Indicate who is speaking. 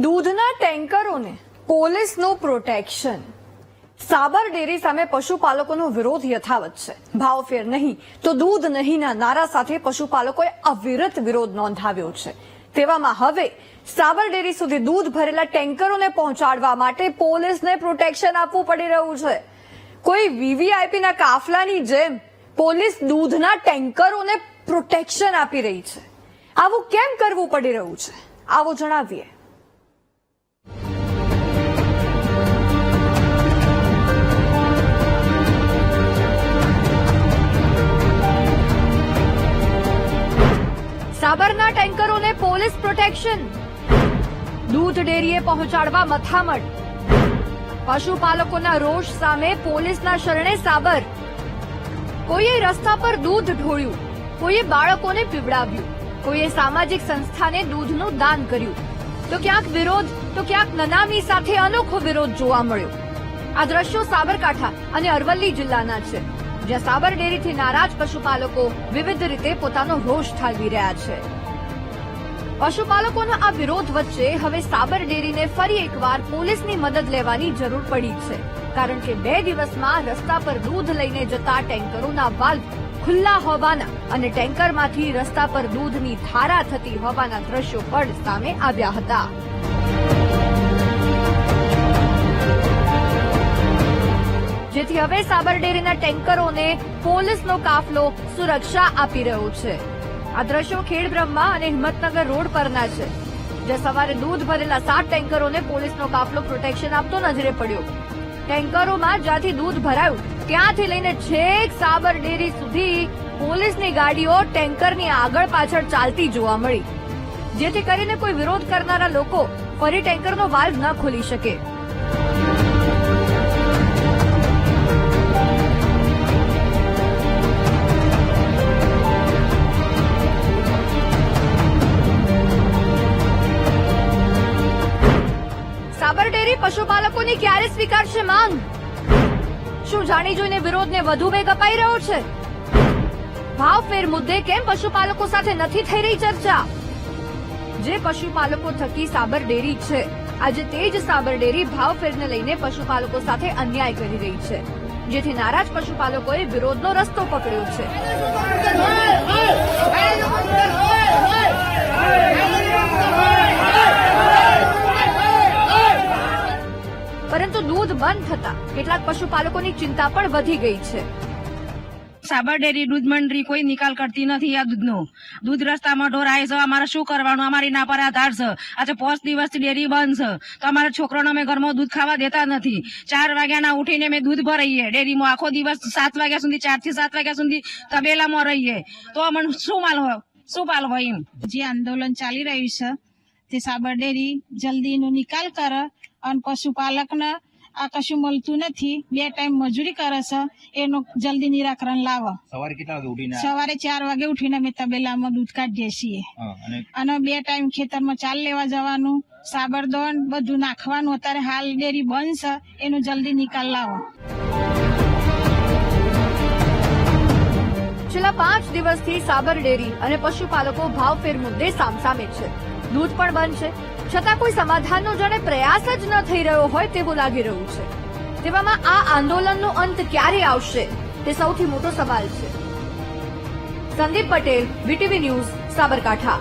Speaker 1: દૂધના ટેન્કરોને પોલીસનું પ્રોટેક્શન. સાબર ડેરી સામે પશુપાલકોનો વિરોધ યથાવત છે. ભાવફેર નહીં તો દૂધ નહીંના નારા સાથે પશુપાલકોએ અવિરત વિરોધ નોંધાવ્યો છે. તેવામાં હવે સાબર ડેરી સુધી દૂધ ભરેલા ટેન્કરોને પહોંચાડવા માટે પોલીસને પ્રોટેક્શન આપવું પડી રહ્યું છે. કોઈ વીવીઆઈપીના કાફલાની જેમ પોલીસ દૂધના ટેન્કરોને પ્રોટેક્શન આપી રહી છે. આવું કેમ કરવું પડી રહ્યું છે? આવો જણાવીએ. સાબરના ટેન્કરોને પોલીસ પ્રોટેક્શન. દૂધ ડેરીએ પહોંચાડવા મથામણ. પશુપાલકોના રોષ સામે પોલીસના શરણે સાબર. કોઈએ રસ્તા પર દૂધ ઢોળ્યું, કોઈએ બાળકોને પીવડાવ્યું, કોઈએ સામાજિક સંસ્થાને દૂધનું દાન કર્યું. તો ક્યાંક વિરોધ, તો ક્યાંક નનામી સાથે અનોખો વિરોધ જોવા મળ્યો. આ દ્રશ્યો સાબરકાંઠા અને અરવલ્લી જિલ્લાના છે. જ્યાં સાબર ડેરીથી નારાજ પશુપાલકો વિવિધ રીતે પોતાનો રોષ ઠાલવી રહ્યા છે. પશુપાલકોના આ વિરોધ વચ્ચે હવે સાબર ડેરીને ફરી એકવાર પોલીસની મદદ લેવાની જરૂર પડી છે. કારણ કે બે દિવસમાં રસ્તા પર દૂધ લઈને જતા ટેન્કરોના વાલ્વ ખુલ્લા હોવાના અને ટેન્કરમાંથી રસ્તા પર દૂધની ધારા થતી હોવાના દ્રશ્યો પણ સામે આવ્યા હતા. જેથી હવે સાબર ડેરીના ટેન્કરોને પોલીસનો કાફલો સુરક્ષા આપી રહ્યો છે. આ દ્રશ્યો ખેડબ્રહ્મા અને હિંમતનગર રોડ પરના છે, જ્યાં સવારે દૂધ ભરેલા સાત ટેન્કરોને પોલીસનો કાફલો પ્રોટેક્શન આપતો નજરે પડ્યો. ટેન્કરોમાં જ્યાંથી દૂધ ભરાયું, ત્યાંથી લઈને છેક સાબર ડેરી સુધી પોલીસની ગાડીઓ ટેન્કરની આગળ પાછળ ચાલતી જોવા મળી. જેથી કરીને કોઈ વિરોધ કરનારા લોકો ફરી ટેન્કરનો વાલ્વ ન ખોલી શકે. પશુપાલકોની ક્યારે સ્વીકારશે માંગ શું જાણી જોઈને વિરોધને વધુ વેગ અપાઈ રહ્યો છે ભાવફેર મુદ્દે કેમ પશુપાલકો સાથે નથી થઈ રહી ચર્ચા જે પશુપાલકો થકી સાબર ડેરી છે આજે તે જ સાબર ડેરી ભાવફેરને લઈને પશુપાલકો સાથે અન્યાય કરી રહી છે જેથી નારાજ પશુપાલકોએ વિરોધનો રસ્તો પકડ્યો છે પરંતુ દૂધ બંધ થતા કેટલાક પશુપાલકોની ચિંતા પણ વધી ગઈ છે.
Speaker 2: સાબર ડેરી દૂધ મંડળી કોઈ નિકાલ કરતી નથી આ દૂધનો. દૂધ રસ્તામાં ઢોરાય છે અમારે શું કરવાનું? અમારી ના પર આધાર છે. આજે પાંચ દિવસથી ડેરી બંધ છે. તો અમારા છોકરાને અમે ઘરમાં દૂધ ખાવા દેતા નથી. ચાર વાગ્યાના ઉઠીને અમે દૂધ ભરાઈએ ડેરીમાં આખો દિવસ સાત વાગ્યા સુધી ચારથી સાત વાગ્યા સુધી તબેલામાં રહીએ. તો અમને શું માલ હોય? શું પાલ હોય એમ?
Speaker 3: જે આંદોલન ચાલી રહ્યું છે તે સાબર ડેરી જલ્દીનો નિકાલ કરે અને પશુપાલકને આ કશું મળતું નથી. બે ટાઈમ મજૂરી કરે છે. એનું જલ્દી નિરાકરણ લાવો.
Speaker 4: સવારે કેટલા વાગે ઉઠીને
Speaker 3: સવારે ચાર વાગે ઉઠીને અમે તબેલામાં દૂધ કાઢીએ છીએ.
Speaker 4: હા, અને
Speaker 3: અને બે ટાઈમ ખેતરમાં ચાલ લેવા જવાનું સાબરદોન બધું નાખવાનું. અત્યારે હાલ ડેરી બંધ છે. એનો જલ્દી નિકાલ લાવો.
Speaker 1: છેલ્લા પાંચ દિવસથી સાબર ડેરી અને પશુપાલકો ભાવફેર મુદ્દે સામસામે છે. દૂધ પણ બંધ છે. છતાં કોઈ સમાધાનનો જાણે પ્રયાસ જ ન થઈ રહ્યો હોય તેવું લાગી રહ્યું છે. તેવામાં આ આંદોલનનો અંત ક્યારે આવશે તે સૌથી મોટો સવાલ છે. Sandeep Patel, VTV news, Sabarkantha.